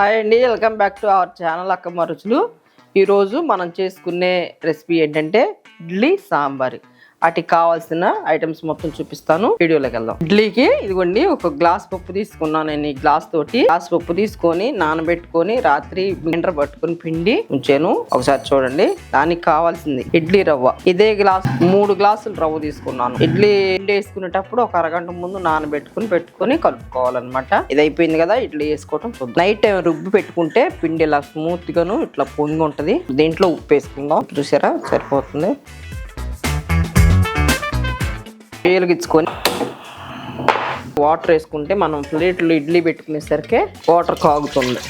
Hi అండి welcome back to our channel Akkamma Ruchulu ఈరోజు మనం చేసుకునే రెసిపీ ఏంటంటే ఇడ్లీ సాంబార్. వాటికి కావాల్సిన ఐటమ్స్ మొత్తం చూపిస్తాను. వీడియోలోకి వెళ్దాం. ఇడ్లీకి ఇదిగోండి ఒక గ్లాస్ పప్పు తీసుకున్నాను నేను ఈ గ్లాస్ తోటి. గ్లాస్ పప్పు తీసుకొని నానబెట్టుకొని రాత్రి ఎండ్ర పట్టుకొని పిండి ఉంచాను. ఒకసారి చూడండి దానికి కావాల్సింది ఇడ్లీ రవ్వ. ఇదే గ్లాస్ మూడు గ్లాసులు రవ్వ తీసుకున్నాను. ఇడ్లీ పిండి వేసుకునేటప్పుడు ఒక అరగంట ముందు నానబెట్టుకుని పెట్టుకొని కలుపుకోవాలన్నమాట. ఇది అయిపోయింది కదా ఇడ్లీ వేసుకోవటం చూద్దాం. నైట్ టైం రుబ్బి పెట్టుకుంటే పిండి ఇలా స్మూత్ గాను ఇట్లా పొంగి ఉంటది దీంట్లో ఉప్పు వేసుకుందాం. చూసారా? సరిపోతుంది. వేలుగిచ్చుకొని వాటర్ వేసుకుంటే మనం ప్లేట్లో ఇడ్లీ పెట్టుకునేసరికి వాటర్ కాగుతుంది.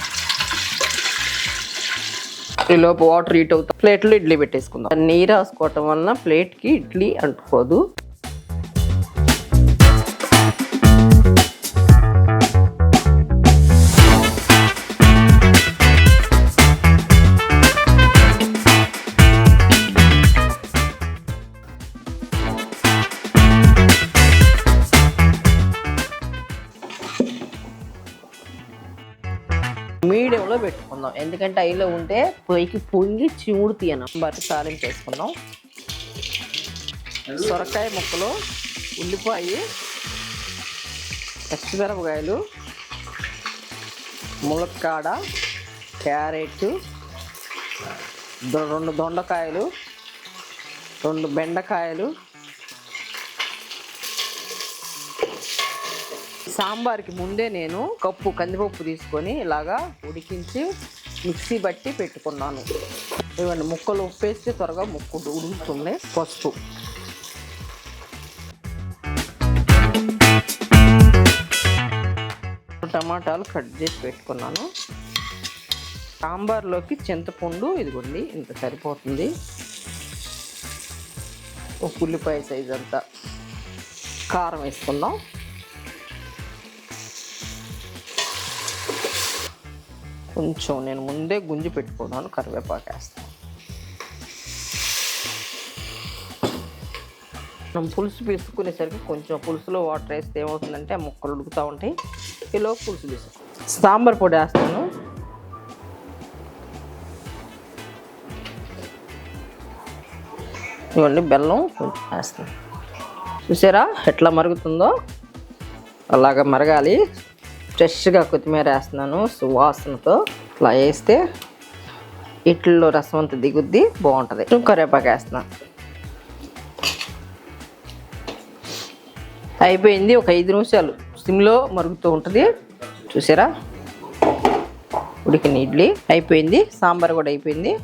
ఈ లోపు వాటర్ హీట్ అవుతా ప్లేట్లో ఇడ్లీ పెట్టేసుకుందాం. నీరు రాసుకోవటం వలన ప్లేట్కి ఇడ్లీ అంటుకోదు. మీడియంలో పెట్టుకుందాం. ఎందుకంటే అయిలో ఉంటే పొయ్యికి పొంగి చిముడు తీయను బట్టి తాలింపు వేసుకుందాం సొరకాయ ముక్కలు ఉల్లిపాయ పచ్చిమిరపకాయలు ములక్కాడ క్యారెట్ దొ- రెండు దొండకాయలు రెండు బెండకాయలు సాంబార్కి ముందే నేను కప్పు కందిపప్పు తీసుకొని ఇలాగా ఉడికించి మిక్సీ బట్టి పెట్టుకున్నాను. ఇవన్నీ ముక్కలు ఉప్పేస్తే త్వరగా ముక్కు ఉడుకుతుంది పసుపు. టమాటాలు కట్ చేసి పెట్టుకున్నాను. సాంబార్లోకి చింతపండు ఇదిగోండి ఇంత సరిపోతుంది. ఒక ఉల్లిపాయ సైజ్ అంతా కారం వేసుకుందాం. కొంచెం నేను ముందే గుంజి పెట్టుకున్నాను కరివేపాకు వేస్తాను. మనం పులుసు పీసుకునేసరికి కొంచెం పులుసులో వాటర్ వేస్తే ఏమవుతుందంటే ఆ ముక్కలు ఉడుకుతూ ఉంటాయి. ఈలో పులుసు పీసు సాంబార్ పొడి వేస్తాను. ఇవ్వండి బెల్లం కొంచెం వేస్తాను. చూసారా ఎట్లా మరుగుతుందో? అలాగ మరగాలి. ఫ్రెష్గా కొత్తిమీర వేస్తున్నాను సువాసనతో. ఇట్లా వేస్తే ఇట్లలో రసం అంతా దిగుద్ది బాగుంటుంది. కరివేపాకు వేస్తున్నాను అయిపోయింది ఒక ఐదు నిమిషాలు. సిమ్లో మరుగుతూ ఉంటుంది. చూసారా? ఉడికిన ఇడ్లీ. అయిపోయింది. సాంబార్ కూడా అయిపోయింది.